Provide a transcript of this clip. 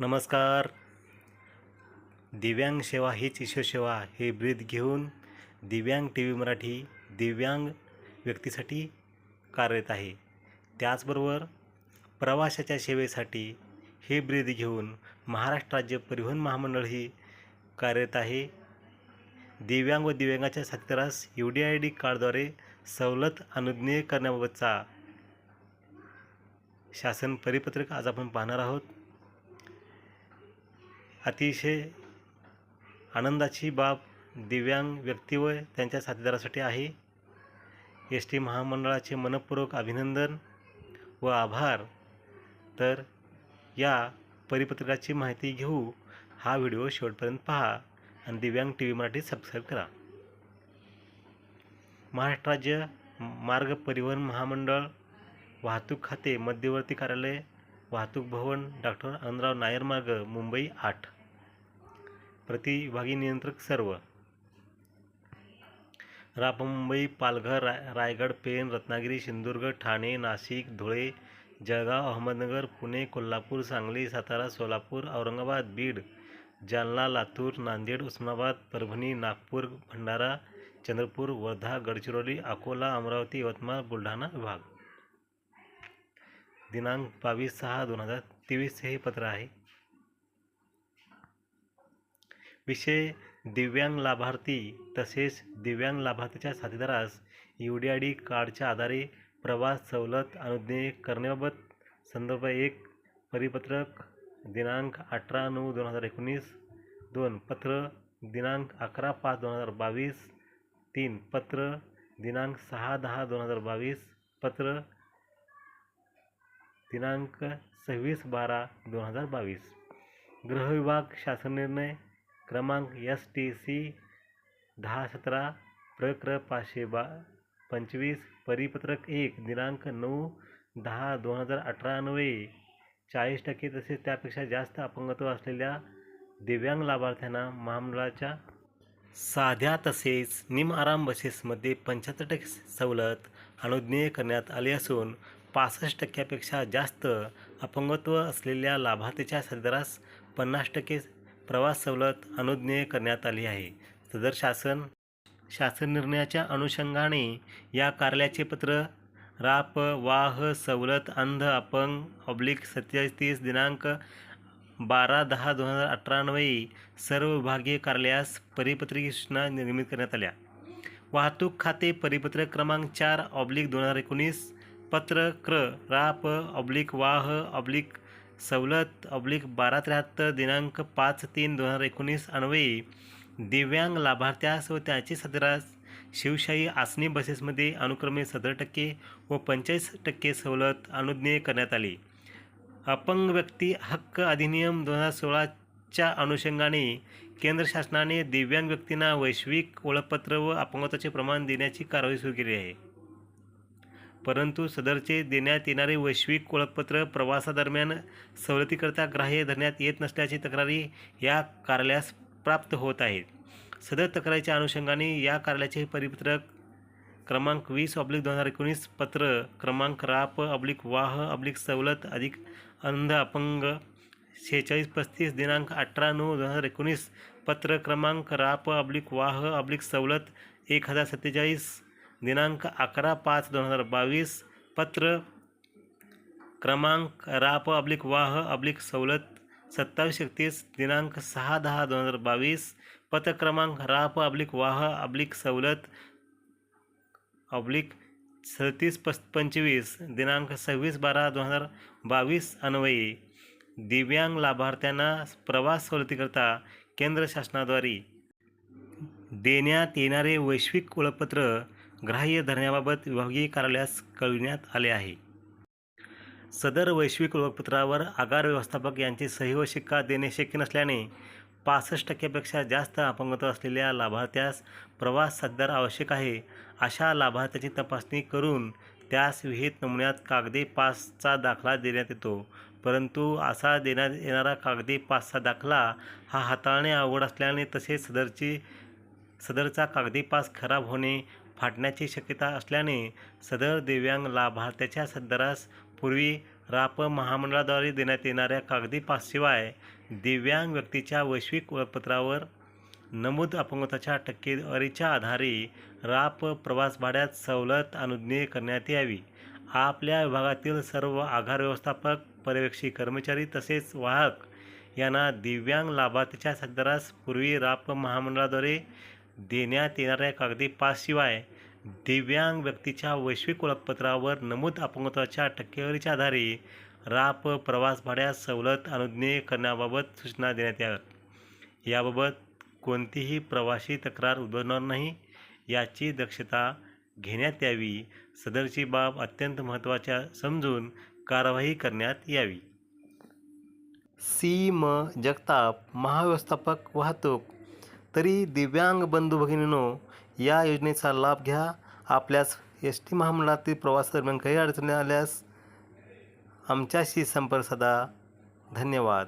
नमस्कार. दिव्यांग सेवा हीच ईश्वरसेवा हे ब्रीद घेऊन दिव्यांग टी व्ही मराठी दिव्यांग व्यक्तीसाठी कार्यरत आहे. त्याचबरोबर प्रवाशाच्या सेवेसाठी हे ब्रीद घेऊन महाराष्ट्र राज्य परिवहन महामंडळ ही कार्यरत आहे. दिव्यांग व दिव्यांगाच्या साथीदारास यू डी आय डी कार्डद्वारे सवलत अनुज्ञेय करण्याबाबतचा शासन परिपत्रक आज आपण पाहणार आहोत. अतिशय आनंदाची बाब दिव्यांग व्यक्ती व त्यांच्या साथीदारासाठी आहे. एस टी महामंडळाचे मनपूर्वक अभिनंदन व आभार. तर या परिपत्रकाची माहिती घेऊ. हा व्हिडिओ शेवटपर्यंत पहा आणि दिव्यांग टी व्ही मराठी सबस्क्राईब करा. महाराष्ट्र राज्य मार्ग परिवहन महामंडळ वाहतूक खाते मध्यवर्ती कार्यालय वाहतूक भवन डॉक्टर आनंदराव नायर मार्ग मुंबई आठ. प्रतिभागी नियंत्रक सर्व. राप मुंबई पालघर राय रायगड पेण रत्नागिरी सिंधुदुर्ग ठाणे नाशिक धुळे जळगाव अहमदनगर पुणे कोल्हापूर सांगली सातारा सोलापूर औरंगाबाद बीड जालना लातूर नांदेड उस्मानाबाद परभणी नागपूर भंडारा चंद्रपूर वर्धा गडचिरोली अकोला अमरावती यवतमाळ बुलढाणा विभाग. दिनांक बावीस सहा दोन हजार तेवीस हे पत्र आहे. विषय दिव्यांग लाभार्थी तसेच दिव्यांग लाभार्थीच्या साथीदारास यू डी आय डी कार्डच्या आधारे प्रवास सवलत अनुज्ञे करण्याबाबत संदर्भ एक परिपत्रक दिनांक अठरा नऊ दोन हजार एकोणीस दोन पत्र दिनांक अकरा पाच दोन हजार बावीस तीन पत्र दिनांक सहा दहा दोन हजार बावीस पत्र दिनांक सव्वीस बारा दोन हजार बावीस. गृहविभाग शासन निर्णय क्रमांक एस टी सी दहा सतरा प्रक्र पाचशे बा पंचवीस परिपत्रक एक दिनांक नऊ दहा दोन हजार अठरा अन्वये चाळीस टक्के तसेच त्यापेक्षा जास्त अपंगत्व असलेल्या दिव्यांग लाभार्थ्यांना महामंडळाच्या साध्या तसेच निम आराम बसेसमध्ये पंच्याहत्तर टक्के सवलत अनुज्ञेय करण्यात आली असून पासष्ट टक्क्यापेक्षा जास्त अपंगत्व असलेल्या लाभार्थीच्या साथीदारास पन्नास टक्के प्रवास सवलत अनुज्ञेय करण्यात आली आहे. सदर शासन शासन निर्णयाच्या अनुषंगाने या कार्यालयाचे पत्र राप वाह सवलत अंध अपंग ऑब्लिक सत्तेचाळीस तीस दिनांक बारा दहा दोन हजार अठरान्वयी सर्व विभागीय कार्यालयास परिपत्रकी सूचना निर्मित करण्यात आल्या. वाहतूक खाते परिपत्रक क्रमांक चार ऑब्लिक दोन हजार एकोणीस पत्र क्र राप ऑब्लिक वाह ऑब्लिक सवलत ऑब्लिक बारा त्र्याहत्तर दिनांक पाच तीन दोन हजार एकोणीस अन्वये. दिव्यांग लाभार्थ्यास व त्याचे सदरास शिवशाही आसनी बसेसमध्ये अनुक्रमे सतरा टक्के व पंचेचाळीस टक्के सवलत अनुज्ञेय करण्यात आली. अपंग व्यक्ती हक्क अधिनियम दोन हजार सोळाच्या अनुषंगाने केंद्र शासनाने दिव्यांग व्यक्तींना वैश्विक ओळखपत्र व अपंगत्वाचे प्रमाण देण्याची कारवाई सुरू केली आहे. परंतु सदरचे देण्यात येणारे वैश्विक ओळखपत्र प्रवासादरम्यान सवलतीकरता ग्राह्य धरण्यात येत नसल्याची तक्रारी या कार्यालयास प्राप्त होत आहेत. सदर तक्रारीच्या अनुषंगाने या कार्यालयाचे परिपत्रक क्रमांक वीस ऑब्लिक दोन हजार एकोणीस पत्र क्रमांक राप ऑब्लिक वाह ऑब्लिक सवलत अधिक अंध अपंग शेहेचाळीस पस्तीस दिनांक अठरा नऊ दोन हजार एकोणीस पत्र क्रमांक राप ऑब्लिक वाह ऑब्लिक सवलत एक हजार सत्तेचाळीस दिनांक अकरा पाच दोन हजार बावीस पत्र क्रमांक राप अब्लिक वाह अब्लिक सवलत सत्तावीस एकतीस दिनांक सहा दहा दोन हजार बावीस पत्र क्रमांक राप अब्लिक वाह अब्लिक सवलत ऑब्लिक सदतीस पस पंचवीस दिनांक सव्वीस बारा दोन हजार बावीस अन्वये. दिव्यांग लाभार्थ्यांना प्रवास सवलतीकरता केंद्र शासनाद्वारे देण्यात येणारे वैश्विक ओळखपत्र ग्राह्य धरण्याबाबत विभागीय कार्यालयास कळविण्यात आले आहे. सदर वैश्विक ओळखपत्रावर आगार व्यवस्थापक यांची सही व शिक्का देणे शक्य नसल्याने पासष्ट टक्क्यापेक्षा जास्त अपंगत्व असलेल्या लाभार्थ्यास प्रवास सध्या आवश्यक आहे. अशा लाभार्थ्याची तपासणी करून त्यास विहित नमुन्यात कागदी पासचा दाखला देण्यात येतो. परंतु असा देण्यात येणारा कागदी पासचा दाखला हा हाताळणे अवघड असल्याने तसेच सदरची सदरचा कागदी पास खराब होणे फाटण्याची शक्यता असल्याने सदर दिव्यांग लाभार्थ्याच्या सदरास पूर्वी राप महामंडळाद्वारे देण्यात येणाऱ्या कागदी पासशिवाय दिव्यांग व्यक्तीच्या वैश्विक ओळखपत्रावर नमूद अपंगत्वाच्या टक्केवारीच्या आधारे राप प्रवास भाड्यात सवलत अनुज्ञेय करण्यात यावी. आपल्या विभागातील सर्व आघार व्यवस्थापक पर्यवेक्षी कर्मचारी तसेच वाहक यांना दिव्यांग लाभार्थीच्या सदरास पूर्वी राप महामंडळाद्वारे देण्यात येणाऱ्या कागदी पासशिवाय दिव्यांग व्यक्तीच्या वैश्विक ओळखपत्रावर नमूद अपंगत्वाच्या टक्केवारीच्या आधारे राप प्रवास भाड्यास सवलत अनुज्ञेय करण्याबाबत सूचना देण्यात याव्यात. याबाबत कोणतीही प्रवासी तक्रार उद्भवणार नाही याची दक्षता घेण्यात यावी. सदरची बाब अत्यंत महत्त्वाच्या समजून कारवाई करण्यात यावी. सी. म. जगताप महाव्यवस्थापक वाहतूक तरी दिव्यांग बंधू भगिनीनो या योजनेचा लाभ घ्या. आपल्यास एस टी महामंडळातील प्रवासादरम्यान काही अडचणी आल्यास आमच्याशी संपर्क साधा. धन्यवाद.